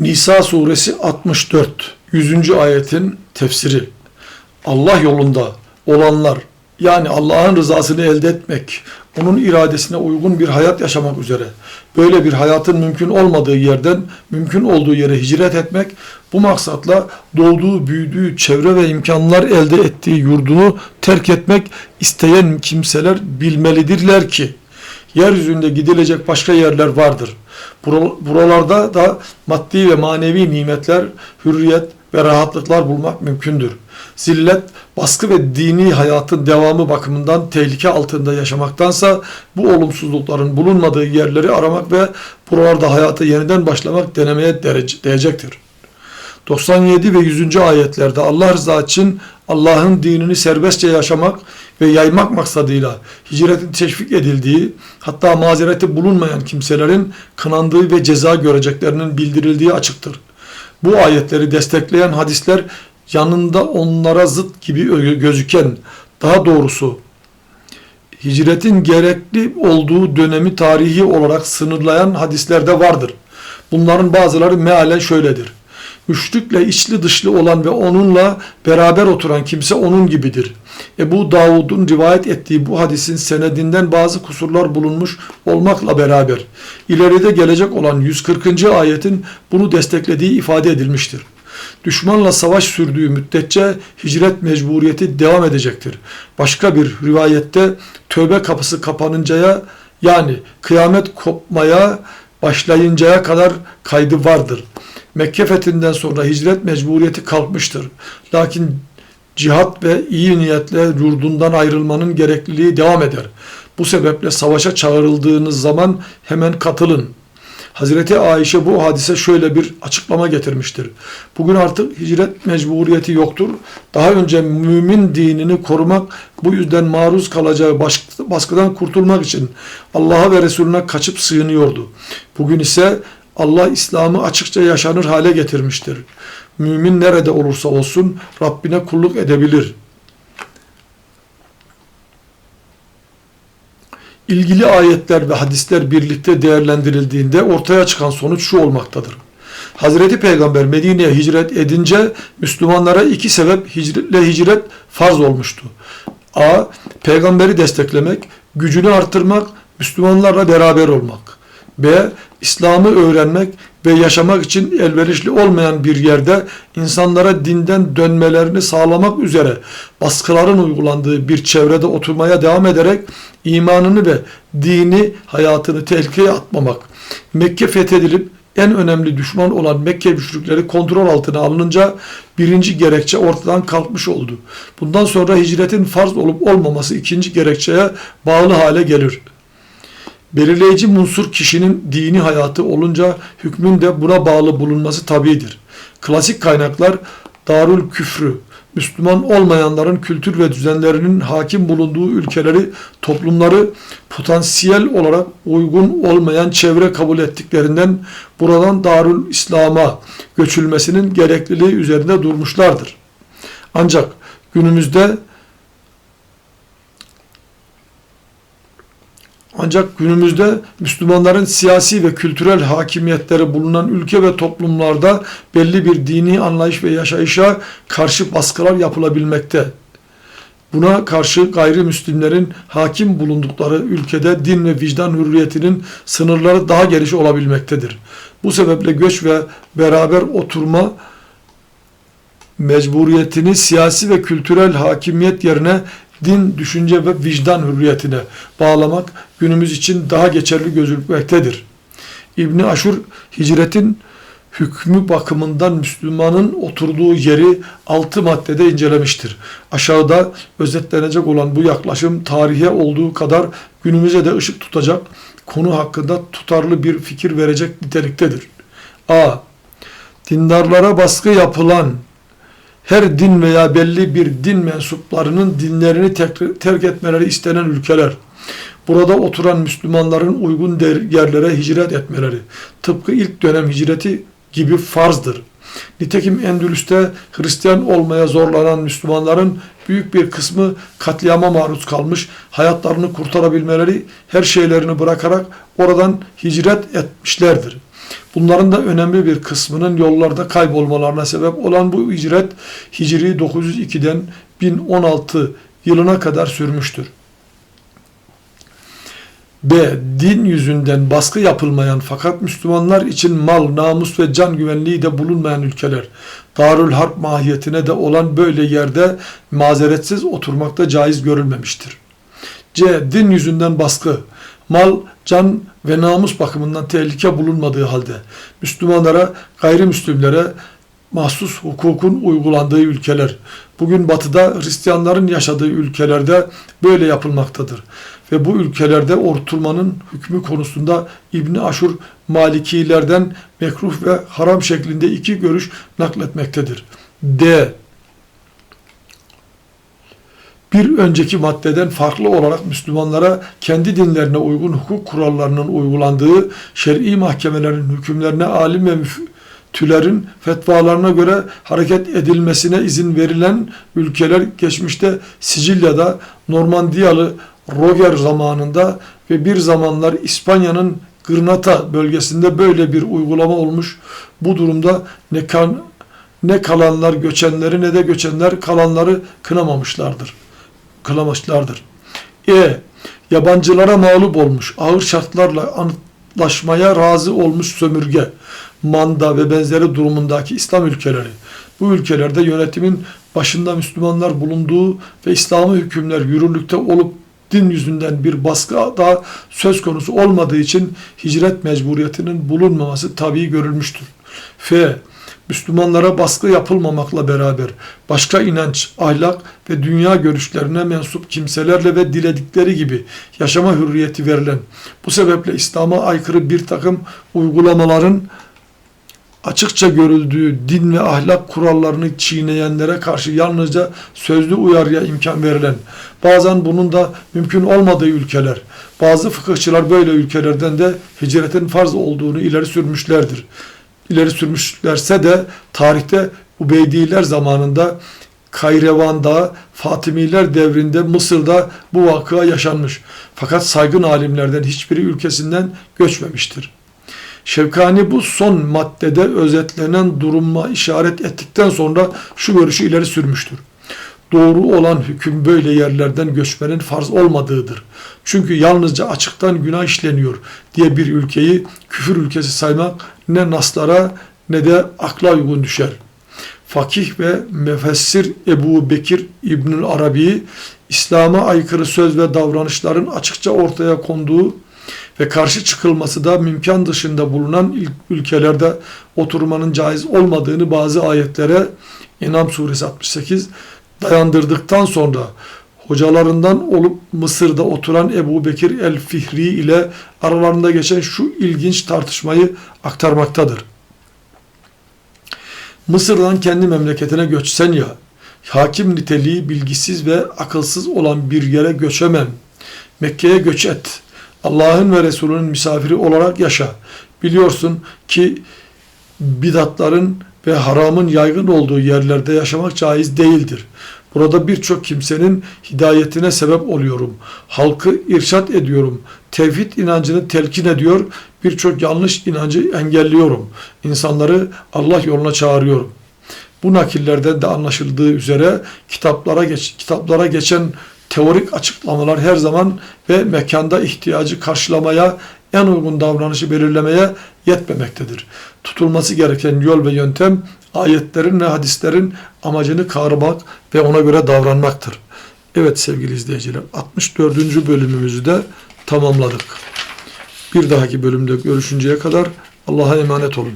Nisa suresi 64 100. ayetin tefsiri Allah yolunda olanlar yani Allah'ın rızasını elde etmek, onun iradesine uygun bir hayat yaşamak üzere böyle bir hayatın mümkün olmadığı yerden mümkün olduğu yere hicret etmek, bu maksatla doğduğu, büyüdüğü, çevre ve imkanlar elde ettiği yurdunu terk etmek isteyen kimseler bilmelidirler ki yeryüzünde gidilecek başka yerler vardır. Buralarda da maddi ve manevi nimetler, hürriyet ve rahatlıklar bulmak mümkündür. Zillet, baskı ve dini hayatın devamı bakımından tehlike altında yaşamaktansa bu olumsuzlukların bulunmadığı yerleri aramak ve buralarda hayata yeniden başlamak denemeye değecektir. 97 ve 100. ayetlerde Allah rızası için Allah'ın dinini serbestçe yaşamak ve yaymak maksadıyla hicretin teşvik edildiği, hatta mazereti bulunmayan kimselerin kınandığı ve ceza göreceklerinin bildirildiği açıktır. Bu ayetleri destekleyen hadisler yanında onlara zıt gibi gözüken, daha doğrusu hicretin gerekli olduğu dönemi tarihi olarak sınırlayan hadislerde vardır. Bunların bazıları mealen şöyledir. Müşrikle içli dışlı olan ve onunla beraber oturan kimse onun gibidir. Ebu Davud'un rivayet ettiği bu hadisin senedinden bazı kusurlar bulunmuş olmakla beraber ileride gelecek olan 140. ayetin bunu desteklediği ifade edilmiştir. Düşmanla savaş sürdüğü müddetçe hicret mecburiyeti devam edecektir. Başka bir rivayette tövbe kapısı kapanıncaya yani kıyamet kopmaya başlayıncaya kadar kaydı vardır. Mekke fethinden sonra hicret mecburiyeti kalkmıştır. Lakin cihat ve iyi niyetle yurdundan ayrılmanın gerekliliği devam eder. Bu sebeple savaşa çağrıldığınız zaman hemen katılın. Hazreti Ayşe bu hadise şöyle bir açıklama getirmiştir. Bugün artık hicret mecburiyeti yoktur. Daha önce mümin dinini korumak, bu yüzden maruz kalacağı baskıdan kurtulmak için Allah'a ve Resulüne kaçıp sığınıyordu. Bugün ise Allah İslam'ı açıkça yaşanır hale getirmiştir. Mümin nerede olursa olsun Rabbine kulluk edebilir. İlgili ayetler ve hadisler birlikte değerlendirildiğinde ortaya çıkan sonuç şu olmaktadır. Hazreti Peygamber Medine'ye hicret edince Müslümanlara iki sebep hicretle hicret farz olmuştu. A. Peygamberi desteklemek, gücünü artırmak, Müslümanlarla beraber olmak. B. İslam'ı öğrenmek ve yaşamak için elverişli olmayan bir yerde insanlara dinden dönmelerini sağlamak üzere baskıların uygulandığı bir çevrede oturmaya devam ederek imanını ve dini hayatını tehlikeye atmamak. Mekke fethedilip en önemli düşman olan Mekke müşrikleri kontrol altına alınınca birinci gerekçe ortadan kalkmış oldu. Bundan sonra hicretin farz olup olmaması ikinci gerekçeye bağlı hale gelir. Belirleyici unsur kişinin dini hayatı olunca hükmün de buna bağlı bulunması tabidir. Klasik kaynaklar darul küfrü, Müslüman olmayanların kültür ve düzenlerinin hakim bulunduğu ülkeleri, toplumları potansiyel olarak uygun olmayan çevre kabul ettiklerinden buradan Darül İslam'a göçülmesinin gerekliliği üzerinde durmuşlardır. Ancak günümüzde Ancak günümüzde Müslümanların siyasi ve kültürel hakimiyetleri bulunan ülke ve toplumlarda belli bir dini anlayış ve yaşayışa karşı baskılar yapılabilmekte. Buna karşı gayrimüslimlerin hakim bulundukları ülkede din ve vicdan hürriyetinin sınırları daha geniş olabilmektedir. Bu sebeple göç ve beraber oturma mecburiyetini siyasi ve kültürel hakimiyet yerine din, düşünce ve vicdan hürriyetine bağlamak günümüz için daha geçerli gözükmektedir. İbni Aşur hicretin hükmü bakımından Müslümanın oturduğu yeri altı maddede incelemiştir. Aşağıda özetlenecek olan bu yaklaşım tarihe olduğu kadar günümüze de ışık tutacak, konu hakkında tutarlı bir fikir verecek niteliktedir. A. Dindarlara baskı yapılan her din veya belli bir din mensuplarının dinlerini terk etmeleri istenen ülkeler, burada oturan Müslümanların uygun yerlere hicret etmeleri, tıpkı ilk dönem hicreti gibi farzdır. Nitekim Endülüs'te Hristiyan olmaya zorlanan Müslümanların büyük bir kısmı katliama maruz kalmış, hayatlarını kurtarabilmeleri her şeylerini bırakarak oradan hicret etmişlerdir. Bunların da önemli bir kısmının yollarda kaybolmalarına sebep olan bu hicret Hicri 902'den 1016 yılına kadar sürmüştür. B. Din yüzünden baskı yapılmayan fakat Müslümanlar için mal, namus ve can güvenliği de bulunmayan ülkeler. Darül Harp mahiyetine de olan böyle yerde mazeretsiz oturmakta caiz görülmemiştir. C. Din yüzünden baskı. Mal, can ve namus bakımından tehlike bulunmadığı halde Müslümanlara, gayrimüslimlere mahsus hukukun uygulandığı ülkeler. Bugün batıda Hristiyanların yaşadığı ülkelerde böyle yapılmaktadır. Ve bu ülkelerde ortulmanın hükmü konusunda İbni Aşur Malikilerden mekruh ve haram şeklinde iki görüş nakletmektedir. D. Bir önceki maddeden farklı olarak Müslümanlara kendi dinlerine uygun hukuk kurallarının uygulandığı şer'i mahkemelerin hükümlerine alim ve müftülerin fetvalarına göre hareket edilmesine izin verilen ülkeler geçmişte Sicilya'da Normandiyalı Roger zamanında ve bir zamanlar İspanya'nın Gırnata bölgesinde böyle bir uygulama olmuş. Bu durumda ne, kan, ne kalanlar göçenleri ne de göçenler kalanları kınamamışlardır. Kılamışlardır. E. Yabancılara mağlup olmuş, ağır şartlarla anlaşmaya razı olmuş sömürge, manda ve benzeri durumundaki İslam ülkeleri. Bu ülkelerde yönetimin başında Müslümanlar bulunduğu ve İslami hükümler yürürlükte olup din yüzünden bir baskı daha söz konusu olmadığı için hicret mecburiyetinin bulunmaması tabii görülmüştür. F. Müslümanlara baskı yapılmamakla beraber başka inanç, ahlak ve dünya görüşlerine mensup kimselerle ve diledikleri gibi yaşama hürriyeti verilen, bu sebeple İslam'a aykırı bir takım uygulamaların açıkça görüldüğü din ve ahlak kurallarını çiğneyenlere karşı yalnızca sözlü uyarıya imkan verilen, bazen bunun da mümkün olmadığı ülkeler, bazı fıkıhçılar böyle ülkelerden de hicretin farz olduğunu ileri sürmüşlerdir. İleri sürmüşlerse de tarihte Ubeydiler zamanında Kayrevan'da, Fatimiler devrinde Mısır'da bu vakıa yaşanmış. Fakat saygın alimlerden hiçbiri ülkesinden göçmemiştir. Şevkani bu son maddede özetlenen duruma işaret ettikten sonra şu görüşü ileri sürmüştür. Doğru olan hüküm böyle yerlerden göçmenin farz olmadığıdır. Çünkü yalnızca açıktan günah işleniyor diye bir ülkeyi küfür ülkesi saymak ne naslara ne de akla uygun düşer. Fakih ve mefessir Ebu Bekir İbnül Arabi, İslam'a aykırı söz ve davranışların açıkça ortaya konduğu ve karşı çıkılması da mümkün dışında bulunan ülkelerde oturmanın caiz olmadığını bazı ayetlere İnam suresi 68 dayandırdıktan sonra hocalarından olup Mısır'da oturan Ebu Bekir el-Fihri ile aralarında geçen şu ilginç tartışmayı aktarmaktadır. Mısır'dan kendi memleketine göçsen ya, hakim niteliği bilgisiz ve akılsız olan bir yere göçemem. Mekke'ye göç et. Allah'ın ve Resulünün misafiri olarak yaşa. Biliyorsun ki bidatların ve haramın yaygın olduğu yerlerde yaşamak caiz değildir. Burada birçok kimsenin hidayetine sebep oluyorum. Halkı irşat ediyorum. Tevhid inancını telkin ediyor. Birçok yanlış inancı engelliyorum. İnsanları Allah yoluna çağırıyorum. Bu nakillerden de anlaşıldığı üzere kitaplara geç, kitaplara geçen teorik açıklamalar her zaman ve mekanda ihtiyacı karşılamaya, en uygun davranışı belirlemeye yetmemektedir. Tutulması gereken yol ve yöntem ayetlerin ve hadislerin amacını kavramak ve ona göre davranmaktır. Evet sevgili izleyiciler 64. bölümümüzü de tamamladık. Bir dahaki bölümde görüşünceye kadar Allah'a emanet olun.